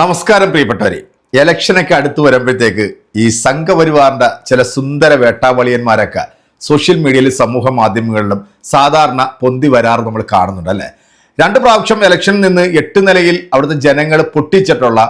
നമസ്കാരം പ്രിയപ്പെട്ടവരെ. ഇലക്ഷനൊക്കെ അടുത്ത് വരുമ്പോഴത്തേക്ക് ഈ സംഘപരിവാറിന്റെ ചില സുന്ദര വേട്ടാവളിയന്മാരൊക്കെ സോഷ്യൽ മീഡിയയിൽ സമൂഹ മാധ്യമങ്ങളിലും സാധാരണ പൊന്തി വരാറ് നമ്മൾ കാണുന്നുണ്ട് അല്ലേ? രണ്ട് പ്രാവശ്യം ഇലക്ഷനിൽ നിന്ന് എട്ട് നിലയിൽ അവിടുത്തെ ജനങ്ങൾ പൊട്ടിച്ചിട്ടുള്ള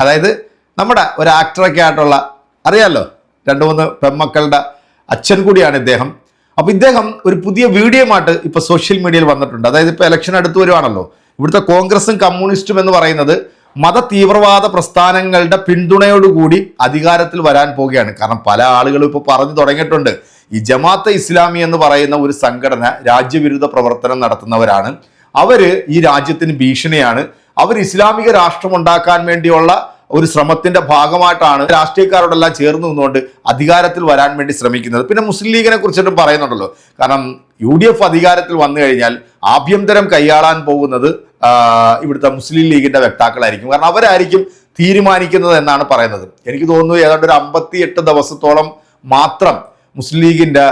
അതായത് നമ്മുടെ ഒരു ആക്ടറൊക്കെ ആയിട്ടുള്ള അറിയാലോ? രണ്ട് മൂന്ന് പെമ്മക്കളുടെ അച്ഛൻ കൂടിയാണ് ഇദ്ദേഹം. അപ്പൊ ഇദ്ദേഹം ഒരു പുതിയ വീഡിയോമായിട്ട് ഇപ്പൊ സോഷ്യൽ മീഡിയയിൽ വന്നിട്ടുണ്ട്. അതായത് ഇപ്പൊ ഇലക്ഷൻ അടുത്ത് വരുവാണല്ലോ. ഇവിടുത്തെ കോൺഗ്രസും കമ്മ്യൂണിസ്റ്റും എന്ന് പറയുന്നത് മത തീവ്രവാദ പ്രസ്ഥാനങ്ങളുടെ പിന്തുണയോടുകൂടി അധികാരത്തിൽ വരാൻ പോവുകയാണ്. കാരണം പല ആളുകളും ഇപ്പോൾ പറഞ്ഞു തുടങ്ങിയിട്ടുണ്ട്. ഈ ജമാഅത്തെ ഇസ്ലാമി എന്ന് പറയുന്ന ഒരു സംഘടന രാജ്യവിരുദ്ധ പ്രവർത്തനം നടത്തുന്നവരാണ്. അവർ ഈ രാജ്യത്തിന് ഭീഷണിയാണ്. അവർ ഇസ്ലാമിക രാഷ്ട്രം ഉണ്ടാക്കാൻ വേണ്ടിയുള്ള ഒരു ശ്രമത്തിന്റെ ഭാഗമായിട്ടാണ് രാഷ്ട്രീയക്കാരോടെല്ലാം ചേർന്ന് നിന്നുകൊണ്ട് അധികാരത്തിൽ വരാൻ വേണ്ടി ശ്രമിക്കുന്നത്. പിന്നെ മുസ്ലിം ലീഗിനെ കുറിച്ചിട്ടും പറയുന്നുണ്ടല്ലോ. കാരണം യു ഡി എഫ് അധികാരത്തിൽ വന്നു കഴിഞ്ഞാൽ ആഭ്യന്തരം കൈയാളാൻ പോകുന്നത് ഇവിടുത്തെ മുസ്ലിം ലീഗിന്റെ വക്താക്കളായിരിക്കും കാരണം അവരായിരിക്കും തീരുമാനിക്കുന്നത് എന്നാണ് പറയുന്നത്. എനിക്ക് തോന്നുന്നു ഏതാണ്ട് ഒരു അമ്പത്തി എട്ട് ദിവസത്തോളം മാത്രം മുസ്ലിം ലീഗിന്റെ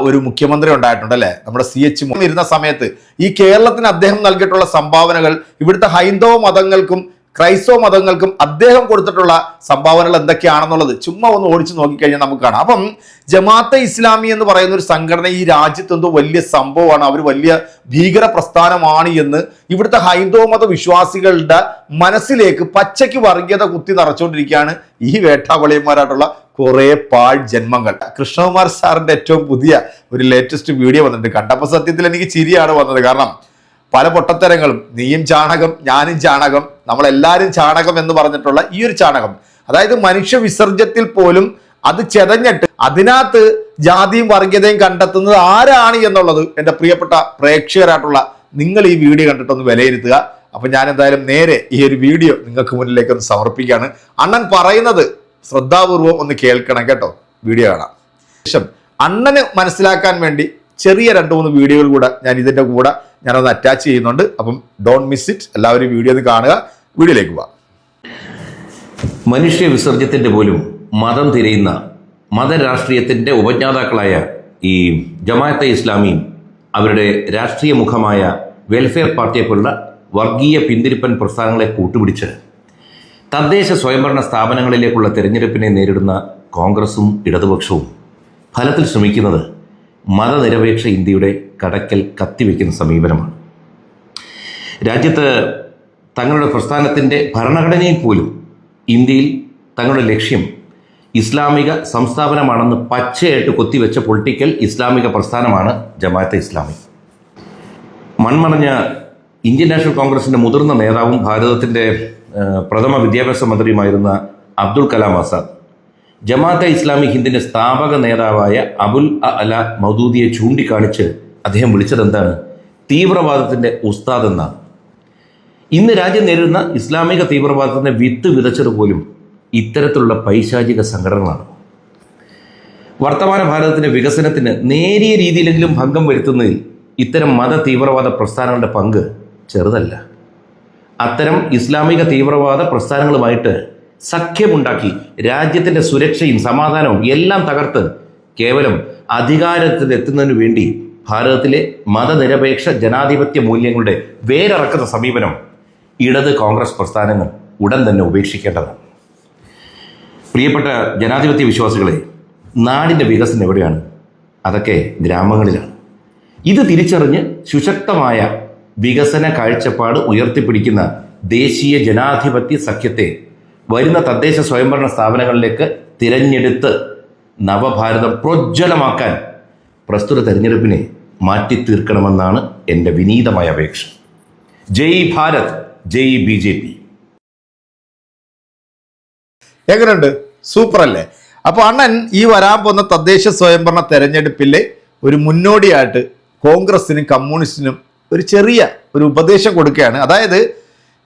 ഒരു മുഖ്യമന്ത്രി ഉണ്ടായിട്ടുണ്ട് അല്ലെ? നമ്മുടെ സി എച്ച് ഇരുന്ന സമയത്ത് ഈ കേരളത്തിന് അദ്ദേഹം നൽകിയിട്ടുള്ള സംഭാവനകൾ ഇവിടുത്തെ ഹൈന്ദവ മതങ്ങൾക്കും ക്രൈസ്തവ മതങ്ങൾക്കും അദ്ദേഹം കൊടുത്തിട്ടുള്ള സംഭാവനകൾ എന്തൊക്കെയാണെന്നുള്ളത് ചുമ്മാ ഒന്ന് ഓടിച്ചു നോക്കിക്കഴിഞ്ഞാൽ നമുക്ക് കാണാം. അപ്പം ജമാഅത്തെ ഇസ്ലാമി എന്ന് പറയുന്ന ഒരു സംഘടന ഈ രാജ്യത്ത് എന്തോ വലിയ സംഭവമാണ്. അവർ വലിയ ഭീകര പ്രസ്ഥാനമാണ് എന്ന് ഇവിടുത്തെ ഹൈന്ദവ മത വിശ്വാസികളുടെ മനസ്സിലേക്ക് പച്ചയ്ക്ക് വർഗീയത കുത്തി നിറച്ചുകൊണ്ടിരിക്കുകയാണ് ഈ വേട്ടാവളിയന്മാരായിട്ടുള്ള കുറെ പാൾ ജന്മങ്ങൾ. കൃഷ്ണകുമാർ സാറിന്റെ ഏറ്റവും പുതിയ ഒരു ലേറ്റസ്റ്റ് വീഡിയോ വന്നിട്ടുണ്ട്. കണ്ടപ്പോൾ സത്യത്തിൽ എനിക്ക് ചിരിയാണ് വന്നത്. കാരണം പല പൊട്ടത്തരങ്ങളും. നീയും ചാണകം ഞാനും ചാണകം നമ്മളെല്ലാവരും ചാണകം എന്ന് പറഞ്ഞിട്ടുള്ള ഈ ഒരു ചാണകം. അതായത് മനുഷ്യ വിസർജ്യത്തിൽ പോലും അത് ചെതഞ്ഞിട്ട് അതിനകത്ത് ജാതിയും വർഗീയതയും കണ്ടെത്തുന്നത് ആരാണ് എന്നുള്ളത് എന്റെ പ്രിയപ്പെട്ട പ്രേക്ഷകരായിട്ടുള്ള നിങ്ങൾ ഈ വീഡിയോ കണ്ടിട്ടൊന്ന് വിലയിരുത്തുക. അപ്പൊ ഞാൻ എന്തായാലും നേരെ ഈ ഒരു വീഡിയോ നിങ്ങൾക്ക് മുന്നിലേക്ക് ഒന്ന് സമർപ്പിക്കുകയാണ്. അണ്ണൻ പറയുന്നത് ശ്രദ്ധാപൂർവം ഒന്ന് കേൾക്കണം കേട്ടോ. വീഡിയോ കാണാം. ശേഷം അണ്ണന് മനസ്സിലാക്കാൻ വേണ്ടി ചെറിയ രണ്ട് മൂന്ന് വീഡിയോകൾ കൂടെ ഞാൻ ഇതിന്റെ കൂടെ ഞാനൊന്ന് അറ്റാച്ച് ചെയ്യുന്നുണ്ട്. അപ്പം ഡോണ്ട് മിസ് ഇറ്റ് എല്ലാവരും വീഡിയോ ഒന്ന് കാണുക. വീഡിയോയിലേക്ക് പോവാം. മനുഷ്യ വിസർജ്യത്തിന്റെ പോലും മതം തിരയുന്ന മതരാഷ്ട്രീയത്തിന്റെ ഉപജ്ഞാതാക്കളായ ഈ ജമാഅത്തെ ഇസ്ലാമി അവരുടെ രാഷ്ട്രീയ മുഖമായ വെൽഫെയർ പാർട്ടിയെപ്പോലുള്ള വർഗീയ പിന്തിരിപ്പൻ പ്രസ്ഥാനങ്ങളെ കൂട്ടുപിടിച്ച് തദ്ദേശ സ്വയംഭരണ സ്ഥാപനങ്ങളിലേക്കുള്ള തെരഞ്ഞെടുപ്പിനെ നേരിടുന്ന കോൺഗ്രസും ഇടതുപക്ഷവും ഫലത്തിൽ ശ്രമിക്കുന്നത് മതനിരപേക്ഷ ഇന്ത്യയുടെ കടക്കൽ കത്തിവെക്കുന്ന സമീപനമാണ്. രാജ്യത്ത് തങ്ങളുടെ പ്രസ്ഥാനത്തിന്റെ ഭരണഘടനയിൽ പോലും ഇന്ത്യയിൽ തങ്ങളുടെ ലക്ഷ്യം ഇസ്ലാമിക സംസ്ഥാപനമാണെന്ന് പച്ചയായിട്ട് കൊത്തിവെച്ച പൊളിറ്റിക്കൽ ഇസ്ലാമിക പ്രസ്ഥാനമാണ് ജമാഅത്തെ ഇസ്ലാമി. മൺമറഞ്ഞ ഇന്ത്യൻ നാഷണൽ കോൺഗ്രസിന്റെ മുതിർന്ന നേതാവും ഭാരതത്തിന്റെ പ്രഥമ വിദ്യാഭ്യാസ മന്ത്രിയുമായിരുന്ന അബ്ദുൾ കലാം ആസാദ് ജമാഅത്തെ ഇസ്ലാമി ഹിന്ദിന്റെ സ്ഥാപക നേതാവായ അബുൽ അല മൗദൂദിയെ ചൂണ്ടിക്കാണിച്ച് അദ്ദേഹം വിളിച്ചത് എന്താണ്? തീവ്രവാദത്തിന്റെ ഉസ്താദ് എന്നാണ്. ഇന്ന് രാജ്യം നേരിടുന്ന ഇസ്ലാമിക തീവ്രവാദത്തിന്റെ വിത്ത് വിതച്ചത് പോലും ഇത്തരത്തിലുള്ള പൈശാചിക സംഘടനകളാണ്. വർത്തമാന ഭാരതത്തിന്റെ വികസനത്തിന് നേരിയ രീതിയിലെങ്കിലും ഭംഗം വരുത്തുന്നതിൽ ഇത്തരം മത തീവ്രവാദ പ്രസ്ഥാനങ്ങളുടെ പങ്ക് ചെറുതല്ല. അത്തരം ഇസ്ലാമിക തീവ്രവാദ പ്രസ്ഥാനങ്ങളുമായിട്ട് സഖ്യമുണ്ടാക്കി രാജ്യത്തിന്റെ സുരക്ഷയും സമാധാനവും എല്ലാം തകർത്ത് കേവലം അധികാരത്തിലെത്തുന്നതിനു വേണ്ടി ഭാരതത്തിലെ മതനിരപേക്ഷ ജനാധിപത്യ മൂല്യങ്ങളുടെ വേരറക്കുന്ന സമീപനം ഇടത് കോൺഗ്രസ് പ്രസ്ഥാനങ്ങൾ ഉടൻ തന്നെ ഉപേക്ഷിക്കേണ്ടതാണ്. പ്രിയപ്പെട്ട ജനാധിപത്യ വിശ്വാസികളെ നാടിന്റെ വികസനം എവിടെയാണ്? അതൊക്കെ ഗ്രാമങ്ങളിലാണ്. ഇത് തിരിച്ചറിഞ്ഞ് സുശക്തമായ വികസന കാഴ്ചപ്പാട് ഉയർത്തിപ്പിടിക്കുന്ന ദേശീയ ജനാധിപത്യ സഖ്യത്തെ വരുന്ന തദ്ദേശ സ്വയംഭരണ സ്ഥാപനങ്ങളിലേക്ക് തിരഞ്ഞെടുത്ത് നവഭാരതം പ്രോജ്വലമാക്കാൻ പ്രസ്തുത തെരഞ്ഞെടുപ്പിനെ മാറ്റി തീർക്കണമെന്നാണ് എന്റെ വിനീതമായ അപേക്ഷ. ജയ് ഭാരത് ജയ് ബി ജെ പി. എങ്ങനെയുണ്ട് സൂപ്പർ അല്ലേ അപ്പോൾ അണ്ണൻ ഈ വരാൻ പോകുന്ന തദ്ദേശ സ്വയംഭരണ തെരഞ്ഞെടുപ്പിലെ ഒരു മുന്നോടിയായിട്ട് കോൺഗ്രസിനും കമ്മ്യൂണിസ്റ്റിനും ഒരു ചെറിയ ഒരു ഉപദേശം കൊടുക്കുകയാണ്. അതായത്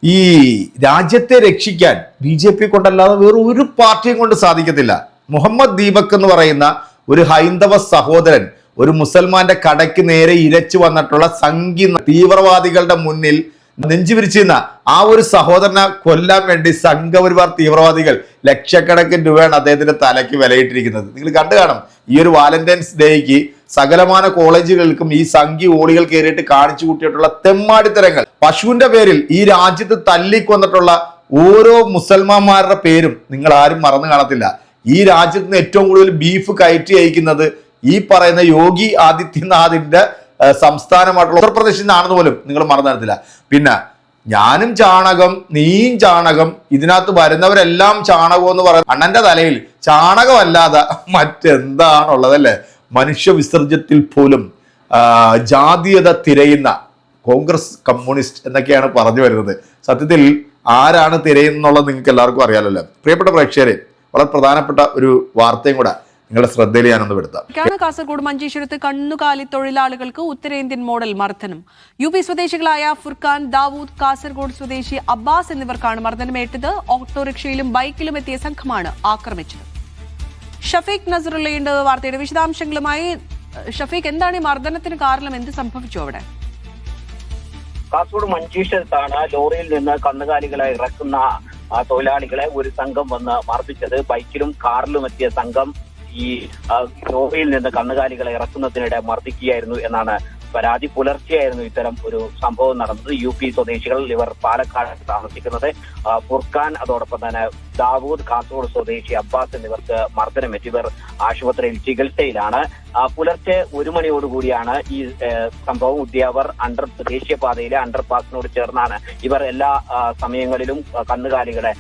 ഈ രാജ്യത്തെ രക്ഷിക്കാൻ ബി ജെ പി കൊണ്ടല്ലാതെ വേറെ ഒരു പാർട്ടിയും കൊണ്ട് സാധിക്കത്തില്ല. മുഹമ്മദ് ദീപക് എന്ന് പറയുന്ന ഒരു ഹൈന്ദവ സഹോദരൻ ഒരു മുസൽമാന്റെ കടയ്ക്ക് നേരെ ഇരച്ചു വന്നിട്ടുള്ള സംഘി തീവ്രവാദികളുടെ മുന്നിൽ നെഞ്ചുപിരിച്ചിരുന്ന ആ ഒരു സഹോദരനെ കൊല്ലാൻ വേണ്ടി സംഘപരിവാർ തീവ്രവാദികൾ ലക്ഷക്കണക്കിന് രൂപയാണ് അദ്ദേഹത്തിന്റെ തലയ്ക്ക് വിലയിട്ടിരിക്കുന്നത്. നിങ്ങൾ കണ്ടു കാണും. ഈ ഒരു വാലന്റൈൻസ് ഡേക്ക് സകലമാന കോളേജുകൾക്കും ഈ സംഘി ഓളികൾ കയറിയിട്ട് കാണിച്ചു കൂട്ടിയിട്ടുള്ള തെമ്മാടിത്തരങ്ങൾ. പശുവിന്റെ പേരിൽ ഈ രാജ്യത്ത് തല്ലിക്കൊന്നിട്ടുള്ള ഓരോ മുസൽമാന്മാരുടെ പേരും നിങ്ങൾ ആരും മറന്നു കാണത്തില്ല. ഈ രാജ്യത്ത് നിന്ന് ഏറ്റവും കൂടുതൽ ബീഫ് കയറ്റി അയക്കുന്നത് ഈ പറയുന്ന യോഗി ആദിത്യനാഥിന്റെ സംസ്ഥാനമായിട്ടുള്ള ഉത്തർപ്രദേശിൽ നിന്നാണെന്ന് പോലും നിങ്ങൾ മറന്നു കാണത്തില്ല. പിന്നെ ഞാനും ചാണകം നീയും ചാണകം ഇതിനകത്ത് വരുന്നവരെല്ലാം ചാണകം എന്ന് പറയുന്നത് അണ്ണന്റെ തലയിൽ ചാണകമല്ലാതെ മറ്റെന്താണുള്ളതല്ലേ മനുഷ്യ വിസർജ്യത്തിൽ പോലും ജാതീയത തിരയുന്ന കോൺഗ്രസ് കമ്മ്യൂണിസ്റ്റ് എന്നൊക്കെയാണ് പറഞ്ഞു വരുന്നത്. സത്യത്തിൽ ആരാണ് തിരയുന്നുള്ളത് നിങ്ങൾക്ക് എല്ലാവർക്കും അറിയാലല്ലോ പ്രിയപ്പെട്ട പ്രേക്ഷകരെ വളരെ പ്രധാനപ്പെട്ട ഒരു വാർത്തയും കൂടെ നിങ്ങളുടെ ശ്രദ്ധയിൽ ഞാനൊന്ന് കാസർഗോഡ് മഞ്ചേശ്വരത്ത് കണ്ണുകാലി തൊഴിലാളികൾക്ക് ഉത്തരേന്ത്യൻ മോഡൽ മർദ്ദനം. യു പി സ്വദേശികളായ ഫുർഖാൻ ദാവൂദ് കാസർഗോഡ് സ്വദേശി അബ്ബാസ് എന്നിവർക്കാണ് മർദ്ദനമേറ്റത്. ഓട്ടോറിക്ഷയിലും ബൈക്കിലും എത്തിയ സംഘമാണ് ആക്രമിച്ചത്. ഷഫീഖ് നസറുള്ളയുണ്ട് വാർത്തയുടെ വിശദാംശങ്ങളുമായി. ഷഫീഖ് എന്താണ് ഈ മർദ്ദനത്തിന് കാരണം? എന്ത് സംഭവിച്ചു അവിടെ? കാസർഗോഡ് മഞ്ചേശ്വരത്താണ് ലോറിയിൽ നിന്ന് കന്നുകാലികളെ ഇറക്കുന്ന തൊഴിലാളികളെ ഒരു സംഘം വന്ന് മർദ്ദിച്ചത്. ബൈക്കിലും കാറിലും എത്തിയ സംഘം ഈ ലോറിയിൽ നിന്ന് കന്നുകാലികളെ ഇറക്കുന്നതിനിടെ മർദ്ദിക്കുകയായിരുന്നു എന്നാണ് പരാതി പുലർച്ചെയായിരുന്നു ഇത്തരം ഒരു സംഭവം നടന്നത്. യു പി സ്വദേശികൾ ഇവർ പാലക്കാട് താമസിക്കുന്നത്. ഫുർഖാൻ അതോടൊപ്പം തന്നെ ദാവൂദ് കാസർഗോഡ് സ്വദേശി അബ്ബാസ് എന്നിവർക്ക് മർദ്ദനമേറ്റ്. ഇവർ ആശുപത്രിയിൽ ചികിത്സയിലാണ്. പുലർച്ചെ ഒരു മണിയോടുകൂടിയാണ് ഈ സംഭവം ഉദ്യാവർ അണ്ടർ ദേശീയപാതയിലെ അണ്ടർ പാസിനോട് ചേർന്നാണ് ഇവർ എല്ലാ സമയങ്ങളിലും കന്നുകാലികളെ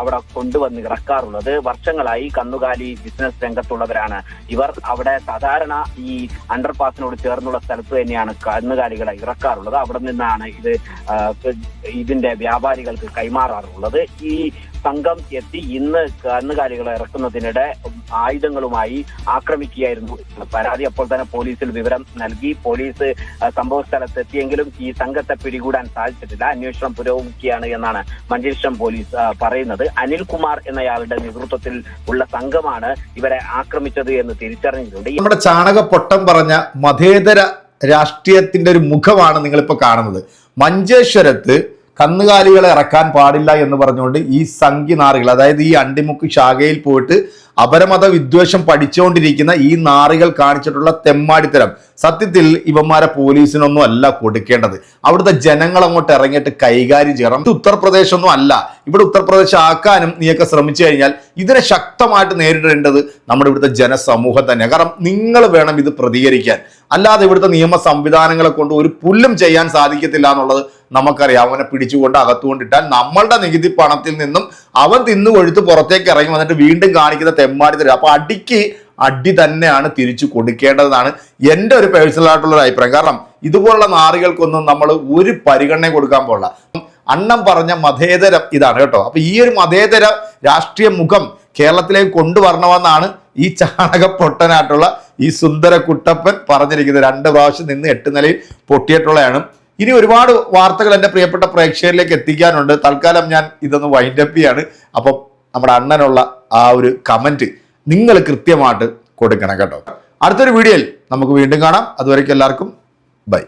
അവിടെ കൊണ്ടുവന്ന് ഇറക്കാറുള്ളത്. വർഷങ്ങളായി കന്നുകാലി ബിസിനസ് രംഗത്തുള്ളവരാണ്. ഇവർ അവിടെ സാധാരണ ഈ അണ്ടർ പാസിനോട് ചേർന്നുള്ള സ്ഥലത്ത് തന്നെയാണ് കന്നുകാലികളെ ഇറക്കാറുള്ളത്. അവിടെ നിന്നാണ് ഇത് ഇതിന്റെ വ്യാപാരികൾക്ക് കൈമാറാറുള്ളത്. ഈ സംഘം എത്തി ഇന്ന് കന്നുകാലികളെ ഇറക്കുന്നതിനിടെ ആയുധങ്ങളുമായി ആക്രമിക്കുകയായിരുന്നു. പരാതി അപ്പോൾ തന്നെ പോലീസിൽ വിവരം നൽകി. പോലീസ് സംഭവ സ്ഥലത്തെത്തിയെങ്കിലും ഈ സംഘത്തെ പിടികൂടാൻ സാധിച്ചിട്ടില്ല. അന്വേഷണം പുരോഗമിക്കുകയാണ് എന്നാണ് മഞ്ചേശ്വരം പോലീസ് പറയുന്നത്. അനിൽകുമാർ എന്നയാളുടെ നേതൃത്വത്തിൽ ഉള്ള സംഘമാണ് ഇവരെ ആക്രമിച്ചത് എന്ന് തിരിച്ചറിഞ്ഞിട്ടുണ്ട്. നമ്മുടെ ചാണക പൊട്ടം പറഞ്ഞ മതേതര രാഷ്ട്രീയത്തിന്റെ ഒരു മുഖമാണ് നിങ്ങളിപ്പോൾ കാണുന്നത്. മഞ്ചേശ്വരത്ത് കന്നുകാലികളെ ഇറക്കാൻ പാടില്ല എന്ന് പറഞ്ഞുകൊണ്ട് ഈ സംഖ്യനാറികൾ അതായത് ഈ അണ്ടിമുക്ക് ശാഖയിൽ പോയിട്ട് അപരമത വിദ്വേഷം പഠിച്ചുകൊണ്ടിരിക്കുന്ന ഈ നാറികൾ കാണിച്ചിട്ടുള്ള തെമ്മാടിത്തരം സത്യത്തിൽ ഇവന്മാരെ പോലീസിനൊന്നും അല്ല കൊടുക്കേണ്ടത്. അവിടുത്തെ ജനങ്ങൾ അങ്ങോട്ട് ഇറങ്ങിയിട്ട് കൈകാര്യം ചെയ്യണം. ഇത് ഉത്തർപ്രദേശ് ഒന്നും അല്ല. ഇവിടെ ഉത്തർപ്രദേശ് ആക്കാനും നീയൊക്കെ ശ്രമിച്ചു കഴിഞ്ഞാൽ ഇതിനെ ശക്തമായിട്ട് നേരിടേണ്ടത് നമ്മുടെ ഇവിടുത്തെ ജനസമൂഹം തന്നെ കാരണം നിങ്ങൾ വേണം ഇത് പ്രതികരിക്കാൻ. അല്ലാതെ ഇവിടുത്തെ നിയമ സംവിധാനങ്ങളെ കൊണ്ട് ഒരു പുല്ലും ചെയ്യാൻ സാധിക്കത്തില്ല എന്നുള്ളത് നമുക്കറിയാം. അവനെ പിടിച്ചുകൊണ്ട് അകത്തുകൊണ്ടിട്ടാൽ നമ്മളുടെ നികുതി പണത്തിൽ നിന്നും അവൻ തിന്നു കൊഴുത്ത് പുറത്തേക്ക് ഇറങ്ങി വന്നിട്ട് വീണ്ടും കാണിക്കുന്ന തെമ്മാടി അപ്പൊ അടിക്ക് അടി തന്നെയാണ് തിരിച്ചു കൊടുക്കേണ്ടതാണ് എന്റെ ഒരു പേഴ്സണൽ ആയിട്ടുള്ള ഒരു അഭിപ്രായം. കാരണം ഇതുപോലുള്ള നാറികൾക്കൊന്നും നമ്മൾ ഒരു പരിഗണന കൊടുക്കാൻ പോകില്ല അണ്ണം പറഞ്ഞ മതേതരം ഇതാണ് കേട്ടോ. അപ്പൊ ഈ ഒരു മതേതര രാഷ്ട്രീയ മുഖം കേരളത്തിലേക്ക് കൊണ്ടുവരണമെന്നാണ് ഈ ചാണക പൊട്ടനായിട്ടുള്ള ഈ സുന്ദര കുട്ടപ്പൻ പറഞ്ഞിരിക്കുന്നത്. രണ്ട് പ്രാവശ്യം നിന്ന് എട്ട് നിലയിൽ പൊട്ടിയിട്ടുള്ളതാണ് ഇനി ഒരുപാട് വാർത്തകൾ എന്റെ പ്രിയപ്പെട്ട പ്രേക്ഷകരിലേക്ക് എത്തിക്കാനുണ്ട്. തൽക്കാലം ഞാൻ ഇതൊന്ന് വൈൻഡപ്പ് ചെയ്യാണ്. അപ്പം നമ്മുടെ അണ്ണനുള്ള ആ ഒരു കമന്റ് നിങ്ങൾ കൃത്യമായിട്ട് കൊടുക്കണം കേട്ടോ. അടുത്തൊരു വീഡിയോയിൽ നമുക്ക് വീണ്ടും കാണാം. അതുവരേക്കും എല്ലാവർക്കും ബൈ.